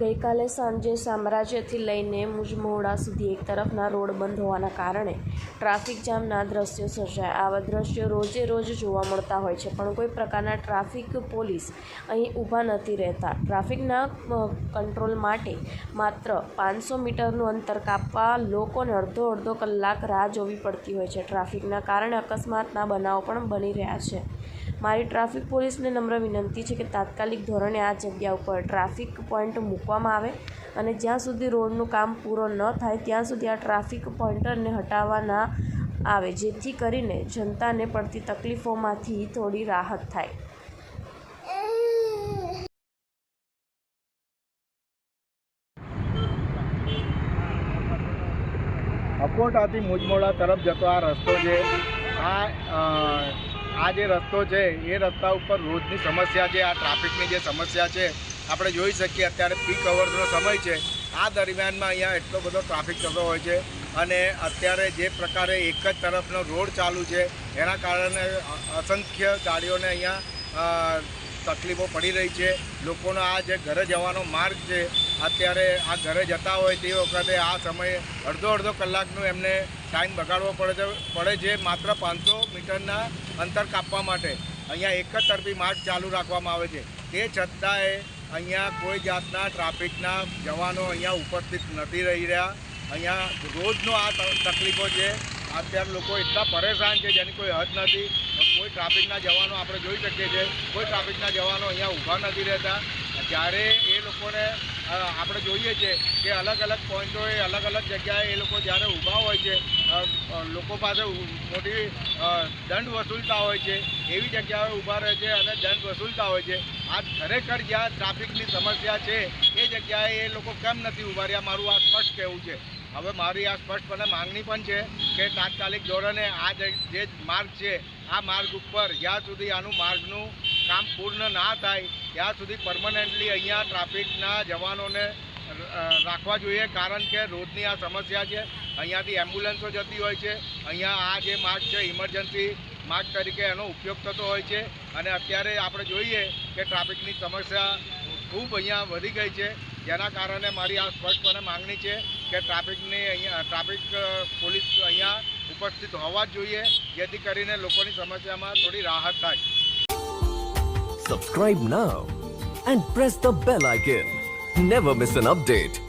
ગઈકાલે સાંજે સામ્રાજ્યથી લઈને મુજમોડા સુધી એક તરફના રોડ બંધ હોવાના કારણે ટ્રાફિક જામના દ્રશ્યો સર્જાયા. આવા દ્રશ્યો રોજે રોજ જોવા મળતા હોય છે, પણ કોઈ પ્રકારના ટ્રાફિક પોલીસ અહીં ઊભા નથી રહેતા. ટ્રાફિકના કંટ્રોલ માટે માત્ર પાંચસો મીટરનું અંતર કાપવા લોકોને અડધો અડધો કલાક રાહ જોવી પડતી હોય છે. ટ્રાફિકના કારણે અકસ્માતના બનાવો પણ બની રહ્યા છે. મારી ટ્રાફિક પોલીસને નમ્ર વિનંતી છે કે તાત્કાલિક ધોરણે આ જગ્યા ઉપર ટ્રાફિક પોઈન્ટ મૂકવામાં આવે અને જ્યાં સુધી રોડનું કામ પૂરો ન થાય, ત્યાં સુધી આ ટ્રાફિક પોઈન્ટરને હટાવવાના આવે, જેથી કરીને જનતાને પડતી તકલીફોમાંથી થોડી રાહત થાય. અકોટાથી મુજમોડા તરફ જતો આ રસ્તો છે. આ આ જે રસ્તો છે, એ રસ્તા ઉપર રોજની સમસ્યા છે, આ ટ્રાફિકની જે સમસ્યા છે આપણે જોઈ શકીએ અત્યારે પીક અવર્સનો સમય છે. આ દરમિયાનમાં અહીંયા એટલો બધો ટ્રાફિક થતો હોય છે અને અત્યારે જે પ્રકારે એક જ તરફનો રોડ ચાલુ છે, એના કારણે અસંખ્ય ગાડીઓને અહીંયા તકલીફો પડી રહી છે. લોકોનો આ જે ઘરે જવાનો માર્ગ છે, અત્યારે આ ઘરે જતા હોય તે વખતે આ સમયે અડધો અડધો કલાકનું એમને ટાઈમ બગાડવો પડે પડે છે માત્ર પાંચસો મીટરના અંતર કાપવા માટે. અહીંયા એક જ તરફી માર્ગ ચાલુ રાખવામાં આવે છે. તે છતાંય અહીંયા કોઈ જાતના ટ્રાફિકના જવાનો અહીંયા ઉપસ્થિત નથી રહી રહ્યા. અહીંયા રોજનો આ તકલીફો છે. અત્યારે લોકો એટલા પરેશાન છે, જેની કોઈ હદ નથી. કોઈ ટ્રાફિકના જવાનો આપણે જોઈ શકીએ છીએ. કોઈ ટ્રાફિકના જવાનો અહીંયા ઊભા નથી રહેતા. જ્યારે એ લોકોને આપણે જોઈએ છીએ કે અલગ અલગ પોઈન્ટોએ અલગ અલગ જગ્યાએ એ લોકો જ્યારે ઊભા હોય છે લોકો પાસે મોટી દંડ વસૂલતા હોય છે, એવી જગ્યાએ ઊભા રહે છે અને દંડ વસૂલતા હોય છે. આ ખરેખર જ્યાં ટ્રાફિકની સમસ્યા છે એ જગ્યાએ એ લોકો કેમ નથી ઊભા રહ્યા? મારું આ સ્પષ્ટ કહેવું છે. હવે મારી આ સ્પષ્ટપણે માંગણી પણ છે કે તાત્કાલિક ધોરણે આ જે માર્ગ છે, આ માર્ગ ઉપર જ્યાં સુધી આનું માર્ગનું કામ પૂર્ણ ના થાય, ત્યાં સુધી પરમનન્ટલી અહીંયા ટ્રાફિકના જવાનોને રાખવા જોઈએ. કારણ કે રોજની આ સમસ્યા છે. અહીંયાથી એમ્બ્યુલન્સો જતી હોય છે. અહીંયા આ જે માર્ગ છે ઇમરજન્સી માર્ગ તરીકે એનો ઉપયોગ થતો હોય છે. અને અત્યારે આપણે જોઈએ કે ટ્રાફિકની સમસ્યા ખૂબ અહીંયા વધી ગઈ છે. જેના કારણે મારી આ સ્પષ્ટપણે માંગણી છે કે ટ્રાફિકની અહીંયા, ટ્રાફિક પોલીસ અહીંયા ઉપસ્થિત હોવા જ જોઈએ, જેથી કરીને લોકોની સમસ્યામાં થોડી રાહત થાય. Subscribe now and press the bell icon never miss an update.